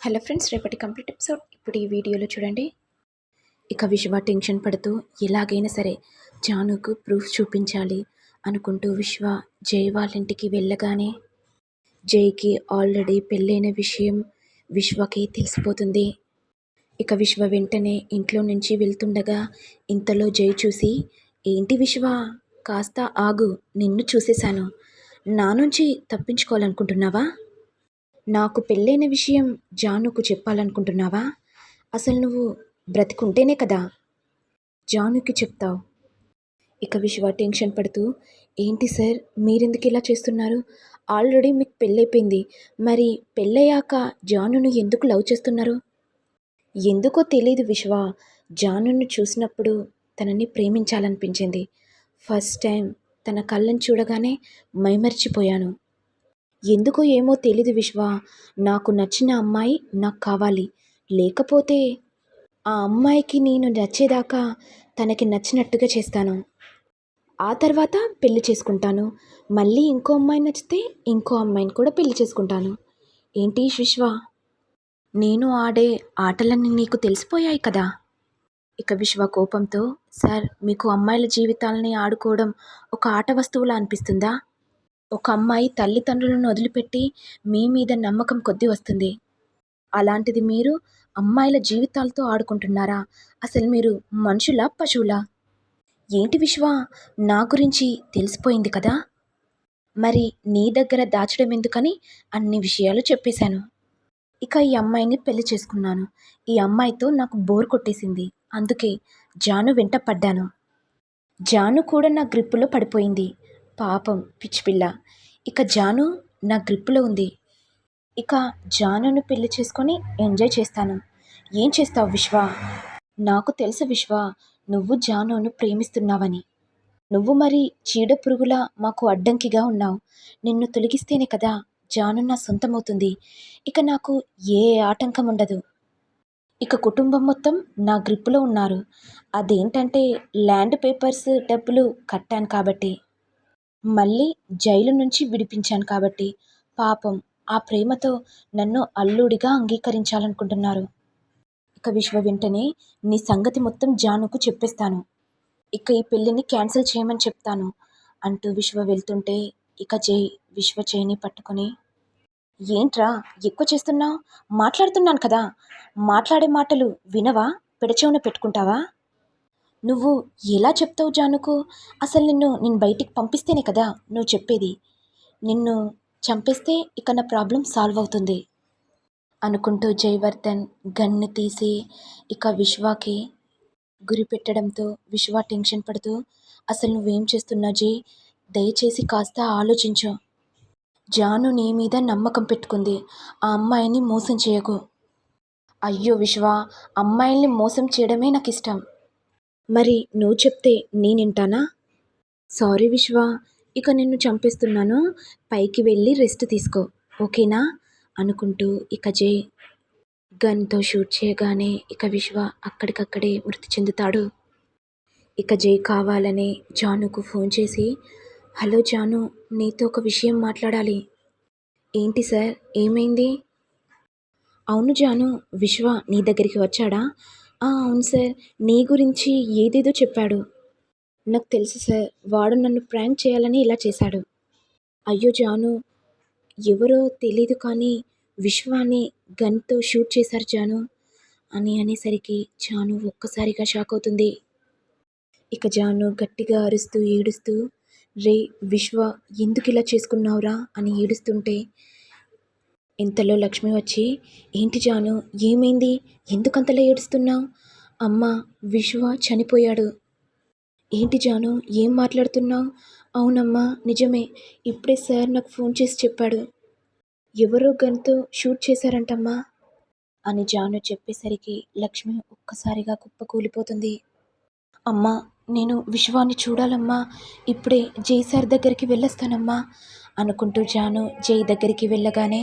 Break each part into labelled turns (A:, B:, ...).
A: Hello friends రేపటి complete episode. ఇప్పుడు ఈ వీడియోలో చూడండి. ఇక విశ్వ టెన్షన్ పడుతూ ఎలాగైనా సరే జానుకు ప్రూఫ్ చూపించాలి అనుకుంటూ విశ్వ జై వాళ్ళ ఇంటికి వెళ్ళగానే జైకి ఆల్రెడీ పెళ్ళైన విషయం విశ్వకి తెలిసిపోతుంది. ఇక విశ్వ వెంటనే ఇంట్లో నుంచి వెళ్తుండగా ఇంతలో జై చూసి ఏంటి విశ్వ కాస్త ఆగు నిన్ను చూసేశాను. నా నుంచి తప్పించుకోవాలనుకుంటున్నావా? నాకు పెళ్ళైన విషయం జానుకు చెప్పాలనుకుంటున్నావా? అసలు నువ్వు బ్రతికుంటేనే కదా జానుకి చెప్తావు. ఇక విశ్వ టెన్షన్ పడుతూ ఏంటి సార్ మీరెందుకు ఇలా చేస్తున్నారు? ఆల్రెడీ మీకు పెళ్ళైపోయింది. మరి పెళ్ళయ్యాక జానును ఎందుకు లవ్ చేస్తున్నారు? ఎందుకో తెలియదు విశ్వ జానును చూసినప్పుడు తనని ప్రేమించాలనిపించింది. ఫస్ట్ టైం తన కళ్ళని చూడగానే మైమర్చిపోయాను. ఎందుకో ఏమో తెలీదు విశ్వ. నాకు నచ్చిన అమ్మాయి నాకు కావాలి. లేకపోతే ఆ అమ్మాయికి నేను నచ్చేదాకా తనకి నచ్చినట్టుగా చేస్తాను. ఆ తర్వాత పెళ్ళి చేసుకుంటాను. మళ్ళీ ఇంకో అమ్మాయి నచ్చితే ఇంకో అమ్మాయిని కూడా పెళ్ళి చేసుకుంటాను. ఏంటి విశ్వ? నేను ఆడే ఆటలన్నీ నీకు తెలిసిపోయాయి కదా? ఇక విశ్వ కోపంతో సార్ మీకు అమ్మాయిల జీవితాలని ఆడుకోవడం ఒక ఆట వస్తువులా అనిపిస్తుందా? ఒక అమ్మాయి తల్లిదండ్రులను వదిలిపెట్టి మీ మీద నమ్మకం కొద్ది వస్తుంది. అలాంటిది మీరు అమ్మాయిల జీవితాలతో ఆడుకుంటున్నారా? అసలు మీరు మనుషులా పశువులా? ఏంటి విశ్వ? నా గురించి తెలిసిపోయింది కదా? మరి నీ దగ్గర దాచడం ఎందుకని అన్ని విషయాలు చెప్పేశాను. ఇక ఈ అమ్మాయిని పెళ్ళి చేసుకున్నాను. ఈ అమ్మాయితో నాకు బోర్ కొట్టేసింది. అందుకే జాను వెంట పడ్డాను. జాను కూడా నా గ్రిప్పులో పడిపోయింది. పాపం పిచ్చిపిల్ల ఇక జాను నా గ్రిప్పులో ఉంది. ఇక జానును పెళ్ళి చేసుకొని ఎంజాయ్ చేస్తాను. ఏం చేస్తావు విశ్వ? నాకు తెలుసు విశ్వ నువ్వు జానును ప్రేమిస్తున్నావని. నువ్వు మరి చీడ పురుగులా మాకు అడ్డంకిగా ఉన్నావు. నిన్ను తొలగిస్తేనే కదా జాను నా సొంతమవుతుంది. ఇక నాకు ఏ ఆటంకం ఉండదు. ఇక కుటుంబం మొత్తం నా గ్రిప్పులో ఉన్నారు. అదేంటంటే ల్యాండ్ పేపర్స్ డబ్బులు కట్టాను కాబట్టి. మళ్ళీ జైలు నుంచి విడిపించాను కాబట్టి పాపం ఆ ప్రేమతో నన్ను అల్లుడిగా అంగీకరించాలనుకుంటున్నారు. ఇక విశ్వ వెంటనే నీ సంగతి మొత్తం జానుకు చెప్పేస్తాను. ఇక ఈ పెళ్ళిని క్యాన్సిల్ చేయమని చెప్తాను అంటూ విశ్వ వెళ్తుంటే ఇక జై విశ్వ చేయిని పట్టుకొని ఏంట్రా ఎక్కువ చేస్తున్నావు? మాట్లాడుతున్నాను కదా. మాట్లాడే మాటలు వినవా? పెడచెవున పెట్టుకుంటావా? నువ్వు ఎలా చెప్తావు జానుకు? అసలు నిన్ను నేను బయటికి పంపిస్తేనే కదా నువ్వు చెప్పేది. నిన్ను చంపేస్తే ఇక నా ప్రాబ్లం సాల్వ్ అవుతుంది. అనుకుంటూ జయవర్ధన్ గన్ను తీసి ఇక విశ్వాకి గురి పెట్టడంతో విశ్వ టెన్షన్ పడుతూ అసలు నువ్వేం చేస్తున్నా జీ? దయచేసి కాస్త ఆలోచించు. జాను నీ మీద నమ్మకం పెట్టుకుంది. ఆ అమ్మాయిని మోసం చేయకు. అయ్యో విశ్వ అమ్మాయిల్ని మోసం చేయడమే నాకు ఇష్టం మరి నువ్వు చెప్తే నేనింటానా సారీ విశ్వ ఇక నిన్ను చంపేస్తున్నాను. పైకి వెళ్ళి రెస్ట్ తీసుకో ఓకేనా? అనుకుంటూ ఇక జై గన్తో షూట్ చేయగానే ఇక విశ్వ అక్కడికక్కడే మృతి చెందుతాడు. ఇక జై కావాలనే జానుకు ఫోన్ చేసి హలో జాను నీతో ఒక విషయం మాట్లాడాలి. ఏంటి సార్ ఏమైంది? అవును జాను విశ్వ నీ దగ్గరికి వచ్చాడా? అవును సార్. నీ గురించి ఏదేదో చెప్పాడు. నాకు తెలుసు సార్ వాడు నన్ను ప్రాంక్ చేయాలని ఇలా చేశాడు. అయ్యో జాను ఎవరో తెలీదు కానీ విశ్వాన్ని గన్తో షూట్ చేశారు జాను. అని అనేసరికి జాను ఒక్కసారిగా షాక్ అవుతుంది. ఇక జాను గట్టిగా అరుస్తూ ఏడుస్తూ రే విశ్వ ఎందుకు ఇలా చేసుకున్నావురా? అని ఏడుస్తుంటే ఇంతలో లక్ష్మి వచ్చి ఏంటి జాను ఏమైంది? ఎందుకంతలా ఏడుస్తున్నావు అమ్మ విశ్వ చనిపోయాడు. ఏంటి జాను ఏం మాట్లాడుతున్నావు అవునమ్మా నిజమే ఇప్పుడే సార్ నాకు ఫోన్ చేసి చెప్పాడు. ఎవరో గన్తో షూట్ చేశారంటమ్మా? అని జాను చెప్పేసరికి లక్ష్మి ఒక్కసారిగా కుప్పకూలిపోతుంది అమ్మా నేను విశ్వాన్ని చూడాలమ్మా ఇప్పుడే జై సార్ దగ్గరికి వెళ్ళొస్తానమ్మా అనుకుంటూ జాను జై దగ్గరికి వెళ్ళగానే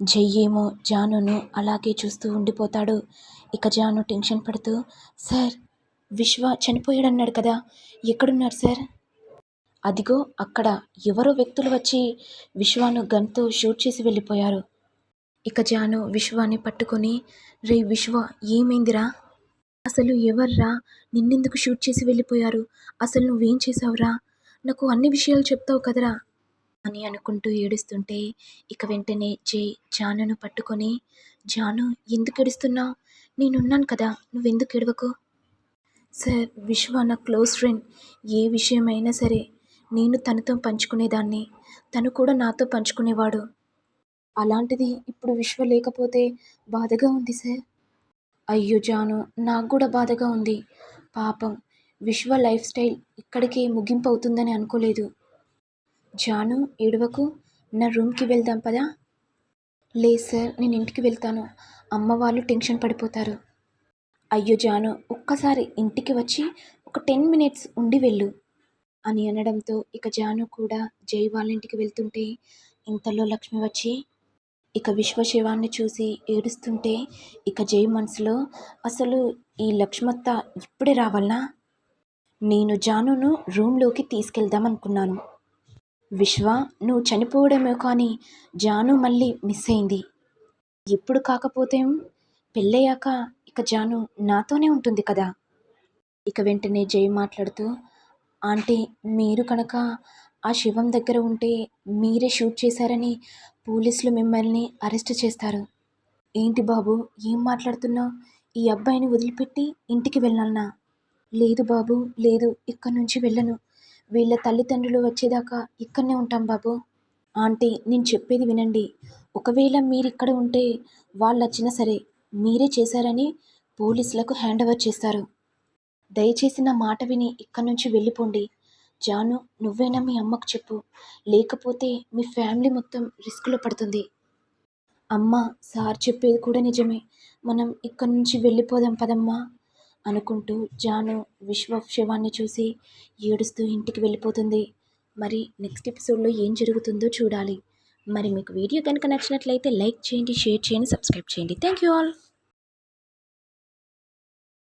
A: జై ఏమో జానును అలాగే చూస్తూ ఉండిపోతాడు. ఇక జాను టెన్షన్ పడుతూ సార్ విశ్వ చనిపోయాడన్నాడు కదా ఎక్కడున్నారు సార్? అదిగో అక్కడ ఎవరో వ్యక్తులు వచ్చి విశ్వాను గన్తో షూట్ చేసి వెళ్ళిపోయారు. ఇక జాను విశ్వాన్ని పట్టుకొని రే విశ్వ ఏమైందిరా? అసలు ఎవర్రా నిన్నెందుకు షూట్ చేసి వెళ్ళిపోయారు? అసలు నువ్వేం చేసావురా నాకు అన్ని విషయాలు చెప్తావు కదరా. అని అనుకుంటూ ఏడుస్తుంటే ఇక వెంటనే జై జానును పట్టుకొని జాను ఎందుకు ఏడుస్తున్నావు నేనున్నాను కదా నువ్వెందుకు ఏడవకు? సార్ విశ్వ నా క్లోజ్ ఫ్రెండ్. ఏ విషయమైనా సరే నేను తనతో పంచుకునేదాన్ని. తను కూడా నాతో పంచుకునేవాడు. అలాంటిది ఇప్పుడు విశ్వ లేకపోతే బాధగా ఉంది సార్? అయ్యో జాను నాకు కూడా బాధగా ఉంది. పాపం విశ్వ లైఫ్ స్టైల్ ఇక్కడికే ముగింపు అవుతుందని అనుకోలేదు. జాను ఏడవకు. నా రూమ్కి వెళ్దాం పదా? లేదు సార్ నేను ఇంటికి వెళ్తాను. అమ్మ వాళ్ళు టెన్షన్ పడిపోతారు. అయ్యో జాను ఒక్కసారి ఇంటికి వచ్చి ఒక టెన్ మినిట్స్ ఉండి వెళ్ళు అని అనడంతో ఇక జాను కూడా జై వాళ్ళ ఇంటికి వెళ్తుంటే ఇంతలో లక్ష్మి వచ్చి ఇక విశ్వశివాన్ని చూసి ఏడుస్తుంటే ఇక జై మనసులో అసలు ఈ లక్ష్మత్త ఇప్పుడే రావాలనా? నేను జానును రూమ్లోకి తీసుకెళ్దాం అనుకున్నాను. విశ్వ నువ్వు చనిపోవడమే కానీ జాను మళ్ళీ మిస్ అయింది. ఎప్పుడు కాకపోతే పెళ్ళయ్యాక ఇక జాను నాతోనే ఉంటుంది కదా? ఇక వెంటనే జై మాట్లాడుతూ ఆంటీ మీరు కనుక ఆ శివం దగ్గర ఉంటే మీరే షూట్ చేశారని పోలీసులు మిమ్మల్ని అరెస్ట్ చేస్తారు. ఏంటి బాబు ఏం మాట్లాడుతున్నావు? ఈ అబ్బాయిని వదిలిపెట్టి ఇంటికి వెళ్ళాలన్నా లేదు బాబు లేదు ఇక్కడి నుంచి వెళ్ళను. వీళ్ళ తల్లిదండ్రులు వచ్చేదాకా ఇక్కడనే ఉంటాం బాబు. ఆంటీ నేను చెప్పేది వినండి. ఒకవేళ మీరు ఇక్కడ ఉంటే వాళ్ళు వచ్చినా సరే మీరే చేశారని పోలీసులకు హ్యాండ్ ఓవర్ చేస్తారు. దయచేసి నా మాట విని ఇక్కడి నుంచి వెళ్ళిపోండి. జాను నువ్వైనా మీ అమ్మకు చెప్పు. లేకపోతే మీ ఫ్యామిలీ మొత్తం రిస్క్లో పడుతుంది. అమ్మ సార్ చెప్పేది కూడా నిజమే. మనం ఇక్కడి నుంచి వెళ్ళిపోదాం పదమ్మా. అనుకుంటూ జాను విశ్వ శివాన్ని చూసి ఏడుస్తూ ఇంటికి వెళ్ళిపోతుంది. మరి నెక్స్ట్ ఎపిసోడ్లో ఏం జరుగుతుందో చూడాలి. మరి మీకు వీడియో కనుక నచ్చినట్లయితే లైక్ చేయండి షేర్ చేయండి సబ్స్క్రైబ్ చేయండి. Thank you all.